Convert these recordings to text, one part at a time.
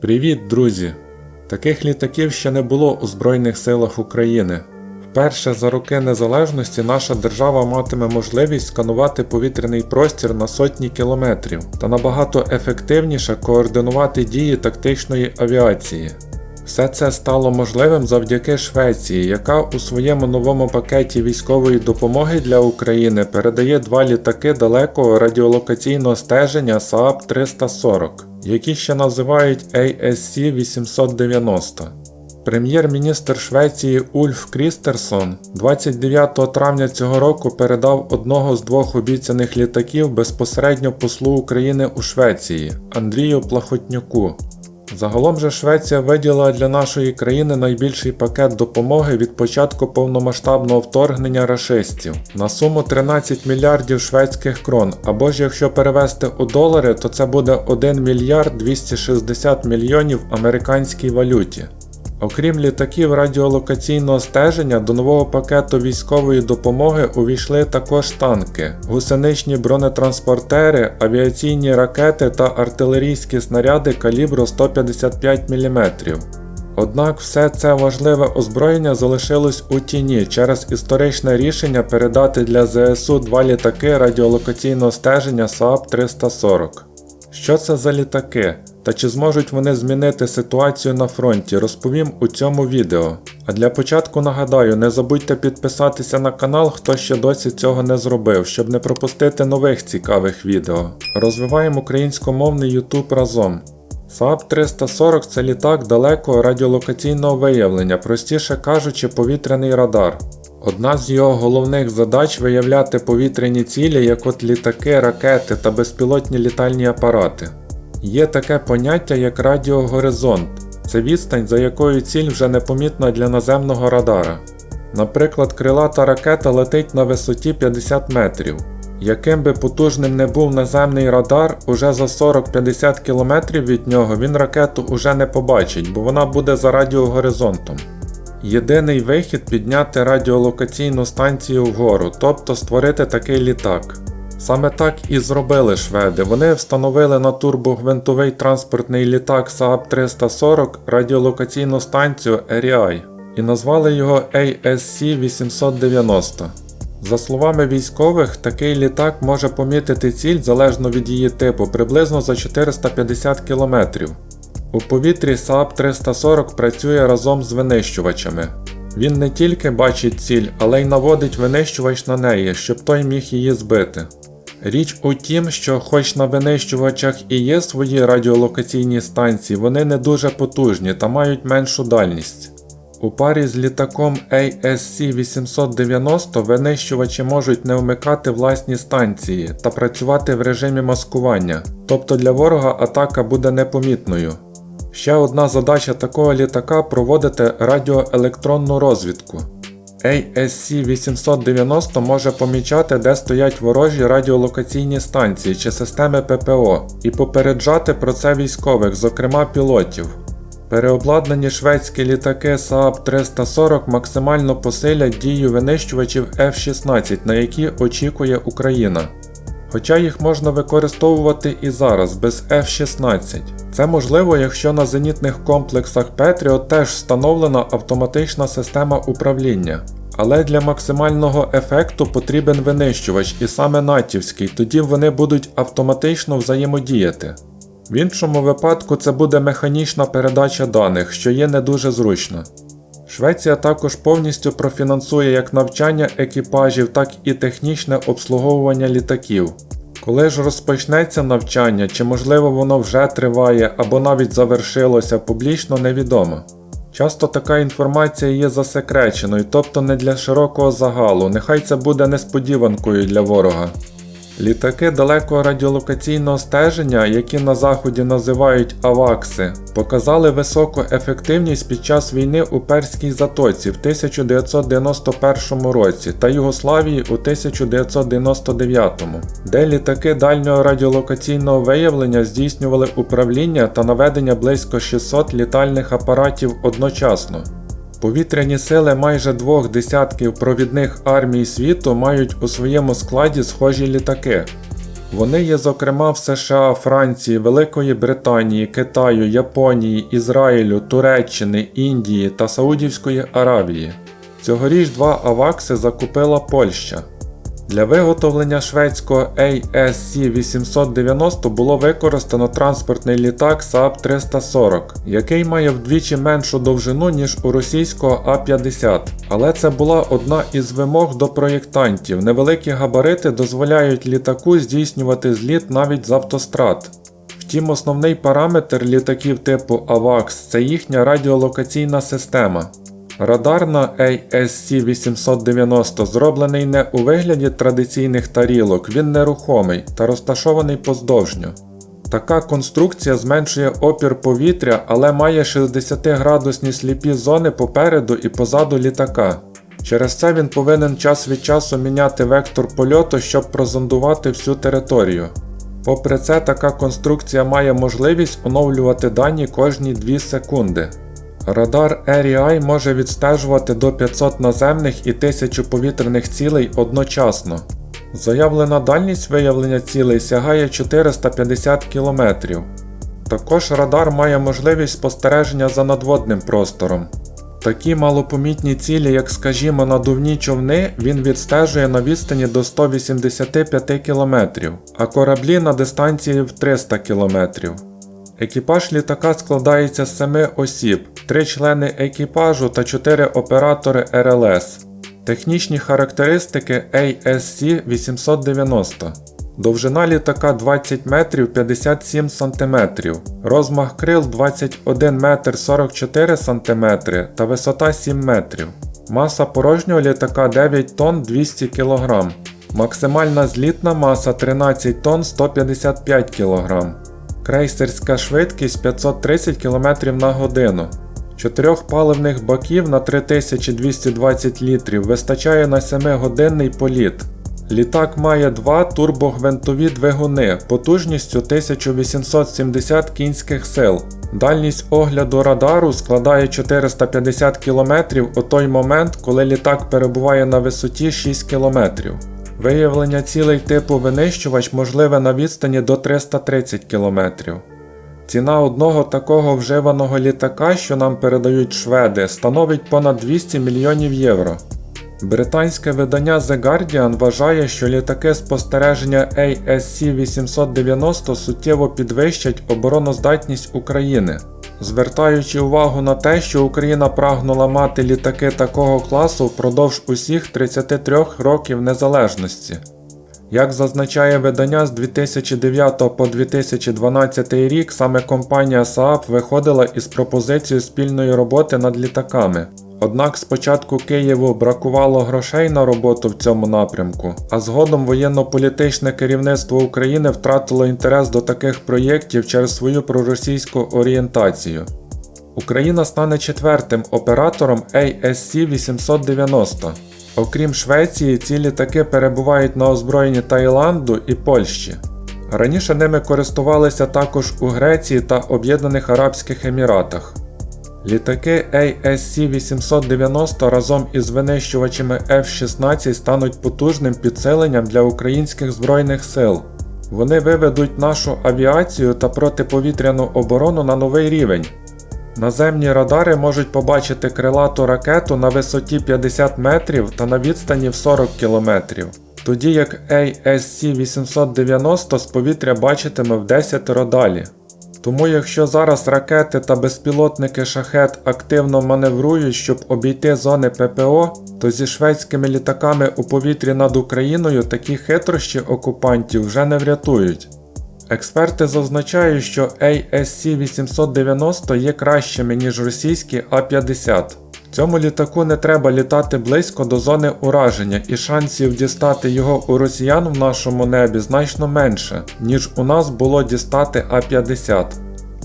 Привіт, друзі! Таких літаків ще не було у Збройних силах України. Вперше за роки незалежності наша держава матиме можливість сканувати повітряний простір на сотні кілометрів та набагато ефективніше координувати дії тактичної авіації. Все це стало можливим завдяки Швеції, яка у своєму новому пакеті військової допомоги для України передає два літаки далекого радіолокаційного стеження Saab 340, які ще називають ASC 890. Прем'єр-міністр Швеції Ульф Крістерсон 29 травня цього року передав одного з двох обіцяних літаків безпосередньо послу України у Швеції Андрію Плахотнюку. Загалом же Швеція виділила для нашої країни найбільший пакет допомоги від початку повномасштабного вторгнення рашистів на суму 13 мільярдів шведських крон, або ж якщо перевести у долари, то це буде 1 мільярд 260 мільйонів американській валюті. Окрім літаків радіолокаційного стеження, до нового пакету військової допомоги увійшли також танки, гусеничні бронетранспортери, авіаційні ракети та артилерійські снаряди калібру 155 мм. Однак все це важливе озброєння залишилось у тіні через історичне рішення передати для ЗСУ два літаки радіолокаційного стеження Saab 340. Що це за літаки? Та чи зможуть вони змінити ситуацію на фронті, розповім у цьому відео. А для початку нагадаю, не забудьте підписатися на канал, хто ще досі цього не зробив, щоб не пропустити нових цікавих відео. Розвиваємо українськомовний YouTube разом. Saab 340 це літак далекого радіолокаційного виявлення, простіше кажучи, повітряний радар. Одна з його головних задач виявляти повітряні цілі, як от літаки, ракети та безпілотні літальні апарати. Є таке поняття як радіогоризонт. Це відстань, за якою ціль вже непомітна для наземного радара. Наприклад, крилата ракета летить на висоті 50 метрів. Яким би потужним не був наземний радар, уже за 40-50 км від нього він ракету уже не побачить, бо вона буде за радіогоризонтом. Єдиний вихід підняти радіолокаційну станцію вгору, тобто створити такий літак. Саме так і зробили шведи. Вони встановили на турбогвинтовий транспортний літак Saab 340 радіолокаційну станцію REI і назвали його ASC 890. За словами військових, такий літак може помітити ціль залежно від її типу приблизно за 450 км. У повітрі Saab 340 працює разом з винищувачами. Він не тільки бачить ціль, але й наводить винищувач на неї, щоб той міг її збити. Річ у тім, що хоч на винищувачах і є свої радіолокаційні станції, вони не дуже потужні та мають меншу дальність. У парі з літаком ASC 890 винищувачі можуть не вмикати власні станції та працювати в режимі маскування, тобто для ворога атака буде непомітною. Ще одна задача такого літака проводити радіоелектронну розвідку. ASC 890 може помічати, де стоять ворожі радіолокаційні станції чи системи ППО, і попереджати про це військових, зокрема пілотів. Переобладнані шведські літаки Saab 340 максимально посилять дію винищувачів F-16, на які очікує Україна. Хоча їх можна використовувати і зараз без F-16. Це можливо, якщо на зенітних комплексах Patriot теж встановлена автоматична система управління. Але для максимального ефекту потрібен винищувач і саме натівський, тоді вони будуть автоматично взаємодіяти. В іншому випадку це буде механічна передача даних, що є не дуже зручно. Швеція також повністю профінансує як навчання екіпажів, так і технічне обслуговування літаків. Коли ж розпочнеться навчання, чи можливо воно вже триває або навіть завершилося, публічно невідомо. Часто така інформація є засекреченою, тобто не для широкого загалу, нехай це буде несподіванкою для ворога. Літаки далекого радіолокаційного стеження, які на заході називають авакси, показали високу ефективність під час війни у Перській затоці в 1991 році та Югославії у 1999, де літаки дальнього радіолокаційного виявлення здійснювали управління та наведення близько 600 літальних апаратів одночасно. Повітряні сили майже двох десятків провідних армій світу мають у своєму складі схожі літаки. Вони є зокрема в США, Франції, Великої Британії, Китаю, Японії, Ізраїлю, Туреччини, Індії та Саудівської Аравії. Цьогоріч два авакси закупила Польща. Для виготовлення шведського ASC 890 було використано транспортний літак Saab 340, який має вдвічі меншу довжину, ніж у російського А-50. Але це була одна із вимог до проєктантів. Невеликі габарити дозволяють літаку здійснювати зліт навіть з автострад. Втім, основний параметр літаків типу AVAX це їхня радіолокаційна система. Радар на ASC-890 зроблений не у вигляді традиційних тарілок, він нерухомий та розташований поздовжньо. Така конструкція зменшує опір повітря, але має 60-градусні сліпі зони попереду і позаду літака. Через це він повинен час від часу міняти вектор польоту, щоб прозондувати всю територію. Попри це, така конструкція має можливість оновлювати дані кожні 2 секунди. Радар REI може відстежувати до 500 наземних і 1000 повітряних цілей одночасно. Заявлена дальність виявлення цілей сягає 450 км. Також радар має можливість спостереження за надводним простором. Такі малопомітні цілі, як скажімо надувні човни, він відстежує на відстані до 185 км, а кораблі на дистанції в 300 км. Екіпаж літака складається з 7 осіб, 3 члени екіпажу та 4 оператори РЛС. Технічні характеристики ASC 890. Довжина літака 20 метрів 57 см, розмах крил 21 метр 44 см та висота 7 метрів. Маса порожнього літака 9 тонн 200 кг. Максимальна злітна маса 13 тонн 155 кг. Крейсерська швидкість 530 км на годину. Чотирьох паливних баків на 3220 літрів вистачає на 7-годинний політ. Літак має два турбогвинтові двигуни потужністю 1870 кінських сил. Дальність огляду радару складає 450 км у той момент, коли літак перебуває на висоті 6 км. Виявлення цілей типу винищувач можливе на відстані до 330 км. Ціна одного такого вживаного літака, що нам передають шведи, становить понад 200 мільйонів євро. Британське видання The Guardian вважає, що літаки спостереження ASC-890 суттєво підвищать обороноздатність України, звертаючи увагу на те, що Україна прагнула мати літаки такого класу впродовж усіх 33 років незалежності. Як зазначає видання з 2009 по 2012 рік, саме компанія Saab виходила із пропозицією спільної роботи над літаками. Однак спочатку Києву бракувало грошей на роботу в цьому напрямку, а згодом воєнно-політичне керівництво України втратило інтерес до таких проєктів через свою проросійську орієнтацію. Україна стане четвертим оператором ASC 890. Окрім Швеції, ці літаки перебувають на озброєнні Таїланду і Польщі. Раніше ними користувалися також у Греції та Об'єднаних Арабських Еміратах. Літаки ASC-890 разом із винищувачами F-16 стануть потужним підсиленням для українських збройних сил. Вони виведуть нашу авіацію та протиповітряну оборону на новий рівень. Наземні радари можуть побачити крилату ракету на висоті 50 метрів та на відстані в 40 км, тоді як ASC-890 з повітря бачитиме в 10 далі. Тому якщо зараз ракети та безпілотники шахет активно маневрують, щоб обійти зони ППО, то зі шведськими літаками у повітрі над Україною такі хитрощі окупантів вже не врятують. Експерти зазначають, що ASC-890 є кращими, ніж російські А-50. Цьому літаку не треба літати близько до зони ураження, і шансів дістати його у росіян в нашому небі значно менше, ніж у нас було дістати А-50.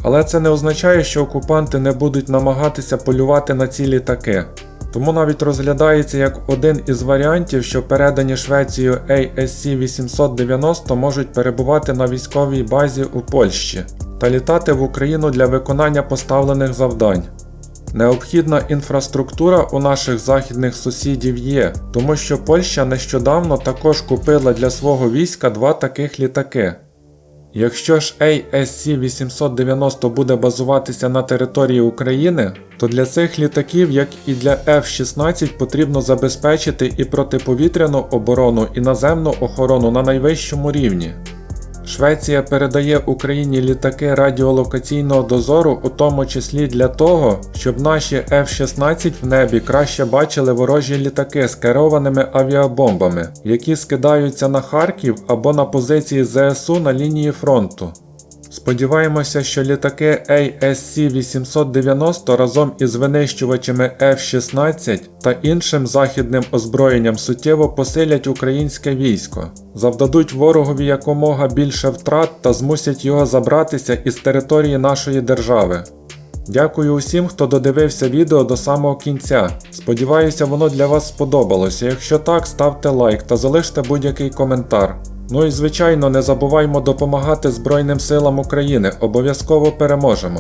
Але це не означає, що окупанти не будуть намагатися полювати на ці літаки. Тому навіть розглядається як один із варіантів, що передані Швецією ASC-890 можуть перебувати на військовій базі у Польщі та літати в Україну для виконання поставлених завдань. Необхідна інфраструктура у наших західних сусідів є, тому що Польща нещодавно також купила для свого війська два таких літаки. Якщо ж ASC-890 буде базуватися на території України, то для цих літаків, як і для F-16, потрібно забезпечити і протиповітряну оборону, і наземну охорону на найвищому рівні. Швеція передає Україні літаки радіолокаційного дозору, у тому числі для того, щоб наші F-16 в небі краще бачили ворожі літаки з керованими авіабомбами, які скидаються на Харків або на позиції ЗСУ на лінії фронту. Сподіваємося, що літаки ASC-890 разом із винищувачами F-16 та іншим західним озброєнням суттєво посилять українське військо, завдадуть ворогові якомога більше втрат та змусять його забратися із території нашої держави. Дякую усім, хто додивився відео до самого кінця. Сподіваюся, воно для вас сподобалося. Якщо так, ставте лайк та залиште будь-який коментар. Ну і звичайно, не забуваймо допомагати Збройним силам України, обов'язково переможемо.